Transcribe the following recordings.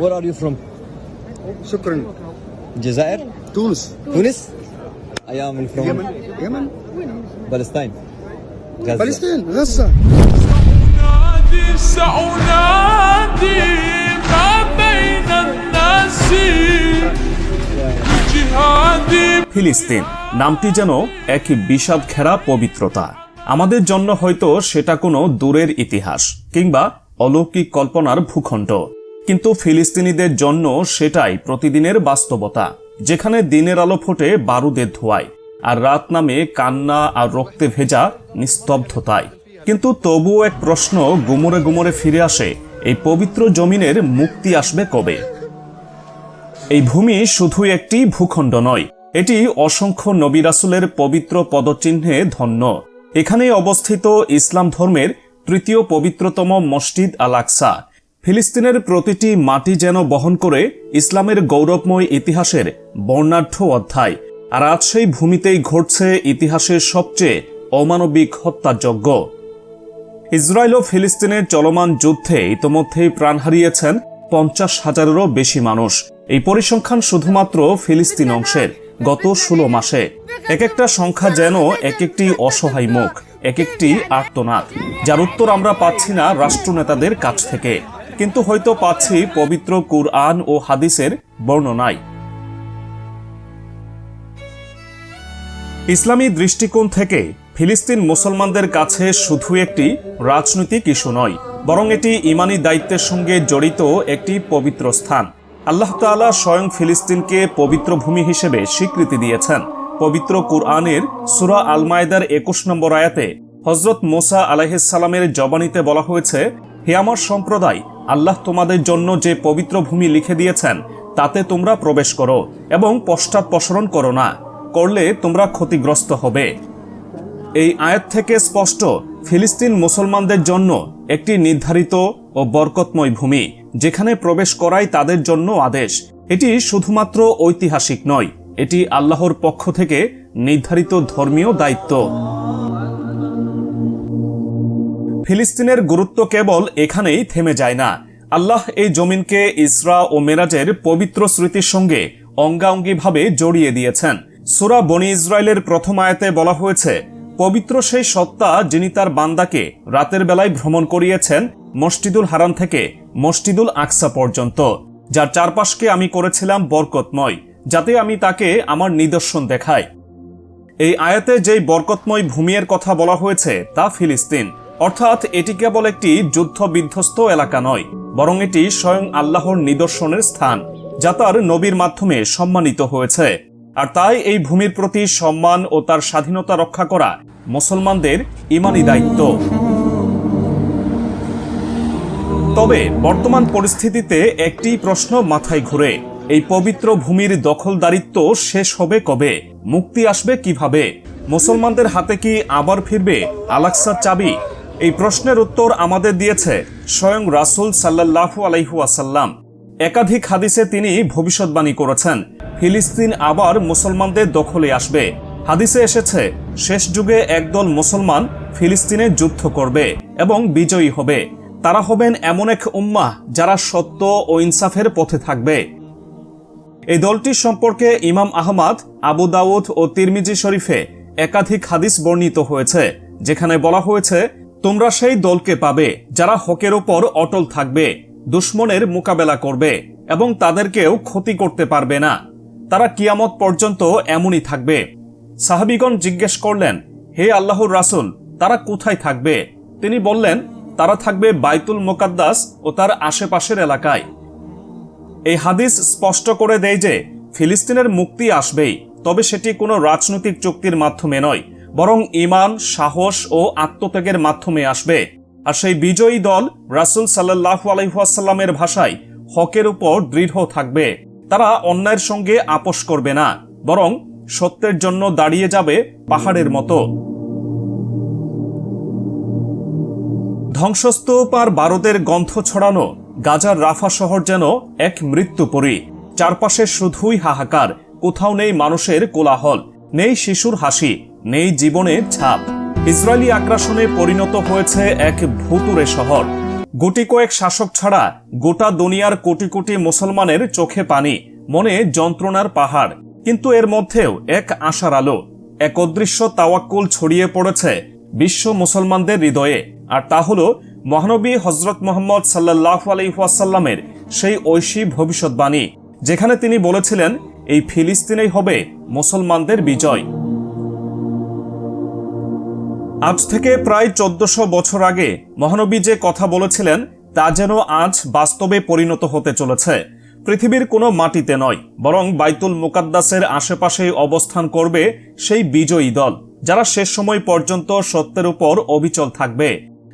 Where are you from? شكرا Jazair? تونس Tunis? I am from يمن يمن Palestine. Gaza. فلسطين غزة أنادي سأنادي ما بين الناس جهادي ফিলিস্তিন নামটি যেন এক বিষাদ ঘেরা পবিত্রতা আমাদের জন্য হয়তো সেটা কোনো দূরের ইতিহাস কিংবা অলৌকিক কল্পনার ভূখণ্ড কিন্তু ফিলিস্তিনিদের জন্য সেটাই প্রতিদিনের বাস্তবতা, যেখানে দিনের আলো ফোটে বারুদের ধোয়ায়, আর রাত নামে কান্না আর রক্তে ভেজা নিস্তব্ধতায়। কিন্তু তবুও এক প্রশ্ন গুমরে গুমরে ফিরে আসে, এই পবিত্র জমিনের মুক্তি আসবে কবে? এই ভূমি শুধু একটি ভূখণ্ড নয়, এটি অসংখ্য নবিরাসুলের পবিত্র পদচিহ্নে ধন্য। এখানে অবস্থিত ইসলাম ধর্মের তৃতীয় পবিত্রতম মসজিদ আল আকসা ফিলিস্তিনের প্রতিটি মাটি যেন বহন করে ইসলামের গৌরবময় ইতিহাসের বর্ণাঢ্য অধ্যায়। আর আজ সেই ভূমিতেই ঘটছে ইতিহাসের সবচেয়ে অমানবিক হত্যাযজ্ঞ। ইসরায়েল ও ফিলিস্তিনের চলমান যুদ্ধে ইতোমধ্যেই প্রাণ হারিয়েছেন পঞ্চাশ হাজারেরও বেশি মানুষ। এই পরিসংখ্যান শুধুমাত্র ফিলিস্তিন অংশের। গত ষোলো মাসে এক একটা সংখ্যা যেন এক একটি অসহায় মুখ, এক একটি আর্তনাদ, যার উত্তর আমরা পাচ্ছি না রাষ্ট্রনেতাদের কাছ থেকে। কিন্তু হয়তো পাচ্ছি পবিত্র কুরআন ও হাদিসের বর্ণনায় ইসলামী দৃষ্টিকোণ থেকে ফিলিস্তিন মুসলমানদের কাছে শুধু একটি রাজনৈতিক ইস্যু নয়, বরং এটি ইমানি দায়িত্বের সঙ্গে জড়িত একটি পবিত্র স্থান। আল্লাহ তাআলা স্বয়ং ফিলিস্তিনকে পবিত্র ভূমি হিসেবে স্বীকৃতি দিয়েছেন। পবিত্র কুরআনের সুরা আল মায়দার একুশ নম্বর আয়াতে হজরত মোসা আলাইহিসালামের জবানিতে বলা হয়েছে হে আমার সম্প্রদায়, আল্লাহ তোমাদের জন্য যে পবিত্র ভূমি লিখে দিয়েছেন, তাতে তোমরা প্রবেশ করো এবং পশ্চাৎপসরণ করো না, করলে তোমরা ক্ষতিগ্রস্ত হবে। এই আয়াত থেকে স্পষ্ট, ফিলিস্তিন মুসলমানদের জন্য একটি নির্ধারিত ও বরকতময় ভূমি, যেখানে প্রবেশ করাই তাদের জন্য আদেশ। এটি শুধুমাত্র ঐতিহাসিক নয়, এটি আল্লাহর পক্ষ থেকে নির্ধারিত ধর্মীয় দায়িত্ব। ফিলিস্তিনের গুরুত্ব কেবল এখানেই থেমে যায় না। আল্লাহ এই জমিনকে ইসরা ও মেরাজের পবিত্র স্মৃতির সঙ্গে অঙ্গাঙ্গিভাবে জড়িয়ে দিয়েছেন। সুরা বনি ইসরায়েলের প্রথম আয়াতে বলা হয়েছে, পবিত্র সেই সত্তা যিনি তার বান্দাকে রাতের বেলায় ভ্রমণ করিয়েছেন মসজিদুল হারাম থেকে মসজিদুল আকসা পর্যন্ত। যার চারপাশকে আমি করেছিলাম বরকতময়, যাতে আমি তাকে আমার নিদর্শন দেখাই। এই আয়াতে যেই বরকতময় ভূমির কথা বলা হয়েছে, তা ফিলিস্তিন। অর্থাৎ এটি কেবল একটি যুদ্ধ বিধ্বস্ত এলাকা নয়, বরং এটি স্বয়ং আল্লাহর নিদর্শনের স্থান, যা তার নবীর মাধ্যমে সম্মানিত হয়েছে। আর তাই এই ভূমির প্রতি সম্মান ও তার স্বাধীনতা রক্ষা করা মুসলমানদের ইমানি দায়িত্ব। তবে বর্তমান পরিস্থিতিতে একটি প্রশ্ন মাথায় ঘুরে, এই পবিত্র ভূমির দখলদারিত্ব শেষ হবে কবে? মুক্তি আসবে কীভাবে? মুসলমানদের হাতে কি আবার ফিরবে আলাক্সার চাবি? এই প্রশ্নের উত্তর আমাদের দিয়েছে স্বয়ং রাসূল সাল্লাল্লাহু আলাইহু আসাল্লাম একাধিক হাদিসে তিনি ভবিষ্যৎবাণী করেছেন, ফিলিস্তিন আবার মুসলমানদের দখলে আসবে। হাদিসে এসেছে, শেষ যুগে একদল মুসলমান ফিলিস্তিনে যুদ্ধ করবে এবং বিজয়ী হবে। তারা হবেন এমন এক উম্মাহ যারা সত্য ও ইনসাফের পথে থাকবে। এই দলটির সম্পর্কে ইমাম আহমাদ, আবু দাউদ ও তিরমিজি শরীফে একাধিক হাদিস বর্ণিত হয়েছে, যেখানে বলা হয়েছে তোমরা সেই দলকে পাবে, যারা হকের ওপর অটল থাকবে, দুশ্মনের মোকাবেলা করবে, এবং তাদেরকেও ক্ষতি করতে পারবে না। তারা কিয়ামত পর্যন্ত এমনই থাকবে। সাহাবিগণ জিজ্ঞেস করলেন, হে আল্লাহর রাসুল, তারা কোথায় থাকবে? তিনি বললেন, তারা থাকবে বাইতুল মোকাদ্দাস ও তার আশেপাশের এলাকায়। এই হাদিস স্পষ্ট করে দেয় যে, ফিলিস্তিনের মুক্তি আসবেই, তবে সেটি কোনো রাজনৈতিক চুক্তির মাধ্যমে নয়। বরং ইমান সাহস ও আত্মত্যাগের মাধ্যমে আসবে। আর সেই বিজয়ী দল রাসুল সাল্লাহ আলহাসাল্লামের ভাষায় হকের উপর দৃঢ় থাকবে। তারা অন্যায়ের সঙ্গে আপোষ করবে না, বরং সত্যের জন্য দাঁড়িয়ে যাবে পাহাড়ের মতো। ধ্বংসস্তূপ আর বারুদের গন্ধ ছড়ানো গাজার রাফা শহর যেন এক মৃত্যুপরী। চারপাশে শুধুই হাহাকার, কোথাও নেই মানুষের কোলাহল, নেই শিশুর হাসি। নেই জীবনের ছাপ। ইসরায়েলি আগ্রাসনে পরিণত হয়েছে এক ভুতুরে শহর। গুটি কয়েক শাসক ছাড়া গোটা দুনিয়ার কোটি কোটি মুসলমানের চোখে পানি, মনে যন্ত্রণার পাহাড়। কিন্তু এর মধ্যেও এক আশার আলো, এক অদৃশ্য তাওয়াক্কুল ছড়িয়ে পড়েছে বিশ্ব মুসলমানদের হৃদয়ে। আর তা হল মহানবী হজরত মোহাম্মদ সাল্লাহ আলহিহাসাল্লামের সেই ঐশী ভবিষ্যৎবাণী, যেখানে তিনি বলেছিলেন, এই ফিলিস্তিনেই হবে মুসলমানদের বিজয়। আজ থেকে প্রায় চোদ্দশো বছর আগে মহানবী যে কথা বলেছিলেন, তা যেন আজ বাস্তবে পরিণত হতে চলেছে। পৃথিবীর কোনো মাটিতে নয়, বরং বাইতুল মুকাদ্দাসের আশেপাশেই অবস্থান করবে সেই বিজয়ী দল, যারা শেষ সময় পর্যন্ত সত্যের উপর অবিচল থাকবে।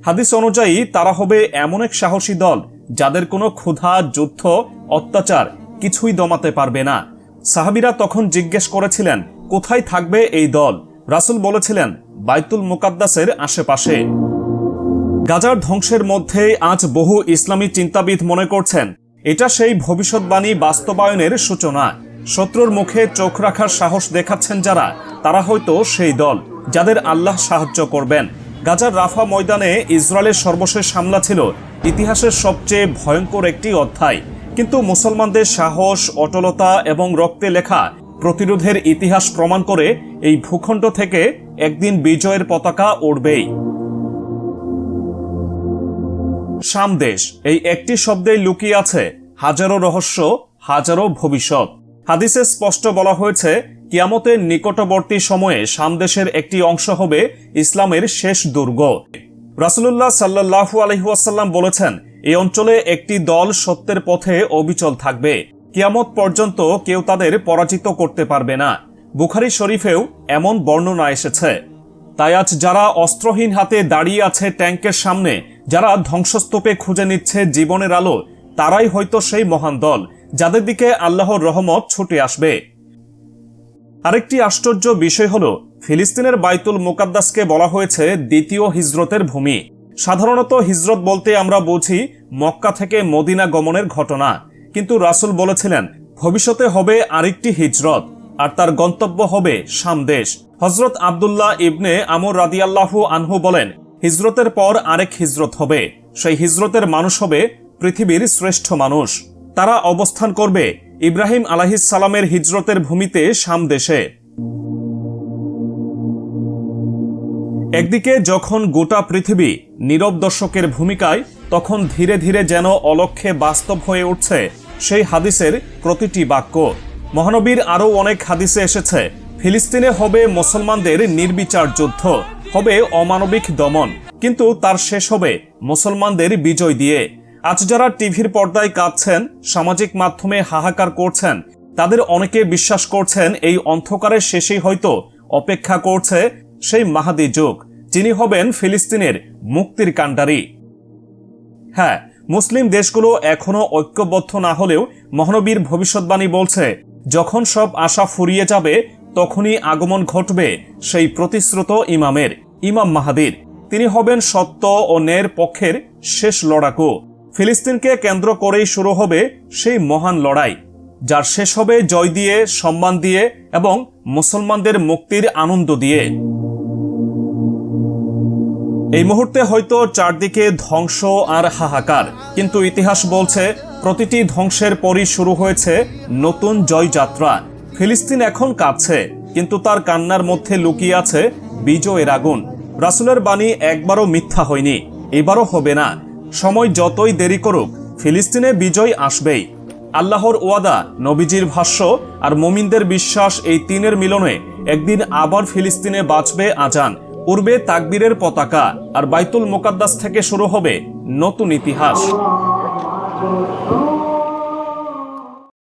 হাদিস অনুযায়ী, তারা হবে এমন এক সাহসী দল, যাদের কোনো ক্ষুধা, যুদ্ধ, অত্যাচার কিছুই দমাতে পারবে না। সাহাবিরা তখন জিজ্ঞেস করেছিলেন, কোথায় থাকবে এই দল? রাসুল বলেছিলেন বাইতুল মুকাদ্দাসের আশেপাশে। গাজার ধ্বংসের মধ্যে আজ বহু ইসলামী চিন্তাবিদ মনে করছেন, এটা সেই ভবিষ্যৎবাণী বাস্তবায়নের সূচনা। শত্রুর মুখে চোখ রাখার সাহস দেখাচ্ছেন যারা, তারা হয়তো সেই দল, যাদের আল্লাহ সাহায্য করবেন। গাজার রাফা ময়দানে ইসরায়েলের সর্বশেষ হামলা ছিল, ইতিহাসের সবচেয়ে ভয়ঙ্কর একটি অধ্যায়। কিন্তু মুসলমানদের সাহস, অটলতা এবং রক্তে লেখা প্রতিরোধের ইতিহাস প্রমাণ করে এই ভূখণ্ড থেকে একদিন বিজয়ের পতাকা উড়বেই। সামদেশ এই একটি শব্দেই লুকিয়ে আছে হাজারো রহস্য, হাজারো ভবিষ্যৎ। হাদিসে স্পষ্ট বলা হয়েছে, কিয়ামতের নিকটবর্তী সময়ে সামদেশের একটি অংশ হবে ইসলামের শেষ দুর্গ। রাসুলুল্লাহ সাল্লাহু আলহিহাসাল্লাম বলেছেন, এই অঞ্চলে একটি দল সত্যের পথে অবিচল থাকবে। কিয়ামত পর্যন্ত কেউ তাদের পরাজিত করতে পারবে না। বুখারি শরীফেও এমন বর্ণনা এসেছে। তাই আজ যারা অস্ত্রহীন হাতে দাঁড়িয়ে আছে ট্যাঙ্কের সামনে, যারা ধ্বংসস্তূপে খুঁজে নিচ্ছে জীবনের আলো, তারাই হয়তো সেই মহান দল, যাদের দিকে আল্লাহর রহমত ছুটে আসবে। আরেকটি আশ্চর্য বিষয় হল, ফিলিস্তিনের বাইতুল মুকাদ্দাসকে বলা হয়েছে দ্বিতীয় হিজরতের ভূমি। সাধারণত হিজরত বলতে আমরা বুঝি মক্কা থেকে মদিনা গমনের ঘটনা। কিন্তু রাসুল বলেছিলেন, ভবিষ্যতে হবে আরেকটি হিজরত, আর তার গন্তব্য হবে সামদেশ হজরত আবদুল্লাহ ইবনে আমর রাদিয়াল্লাহু আনহু বলেন, হিজরতের পর আরেক হিজরত হবে। সেই হিজরতের মানুষ হবে পৃথিবীর শ্রেষ্ঠ মানুষ। তারা অবস্থান করবে ইব্রাহিম সালামের হিজরতের ভূমিতে সামদেশে একদিকে যখন গোটা পৃথিবী নীরব দর্শকের ভূমিকায়, তখন ধীরে ধীরে যেন অলক্ষে বাস্তব হয়ে উঠছে সেই হাদিসের প্রতিটি বাক্য। মহানবীর আরও অনেক হাদিসে এসেছে, ফিলিস্তিনে হবে মুসলমানদের নির্বিচার যুদ্ধ, হবে অমানবিক দমন, কিন্তু তার শেষ হবে মুসলমানদের বিজয় দিয়ে। আজ যারা টিভির পর্দায় কাঁদছেন, সামাজিক মাধ্যমে হাহাকার করছেন, তাদের অনেকে বিশ্বাস করছেন এই অন্ধকারের শেষেই হয়তো অপেক্ষা করছে সেই মাহাদি যুগ, যিনি হবেন ফিলিস্তিনের মুক্তির কাণ্ডারি। হ্যাঁ মুসলিম দেশগুলো এখনও ঐক্যবদ্ধ না হলেও মহানবীর ভবিষ্যৎবাণী বলছে, যখন সব আশা ফুরিয়ে যাবে, তখনই আগমন ঘটবে সেই প্রতিশ্রুত ইমামের, ইমাম মাহাদির। তিনি হবেন সত্য ও ন্যায়ের পক্ষের শেষ লড়াকু। ফিলিস্তিনকে কেন্দ্র করেই শুরু হবে সেই মহান লড়াই, যার শেষ হবে জয় দিয়ে, সম্মান দিয়ে এবং মুসলমানদের মুক্তির আনন্দ দিয়ে। এই মুহূর্তে হয়তো চারদিকে ধ্বংস আর হাহাকার, কিন্তু ইতিহাস বলছে প্রতিটি ধ্বংসের পরই শুরু হয়েছে নতুন জয়যাত্রা। ফিলিস্তিন এখন কাঁদছে কিন্তু তার কান্নার মধ্যে লুকিয়ে আছে বিজয়ের আগুন। রাসুলের বাণী একবারও মিথ্যা হয়নি, এবারও হবে না। সময় যতই দেরি করুক, ফিলিস্তিনে বিজয় আসবেই। আল্লাহর ওয়াদা, নবীজির ভাষ্য আর মোমিনদের বিশ্বাস এই তিনের মিলনে একদিন আবার ফিলিস্তিনে বাঁচবে আজান। উড়বে তাকবীরের পতাকা আর বাইতুল মোকাদ্দাস থেকে শুরু হবে নতুন ইতিহাস।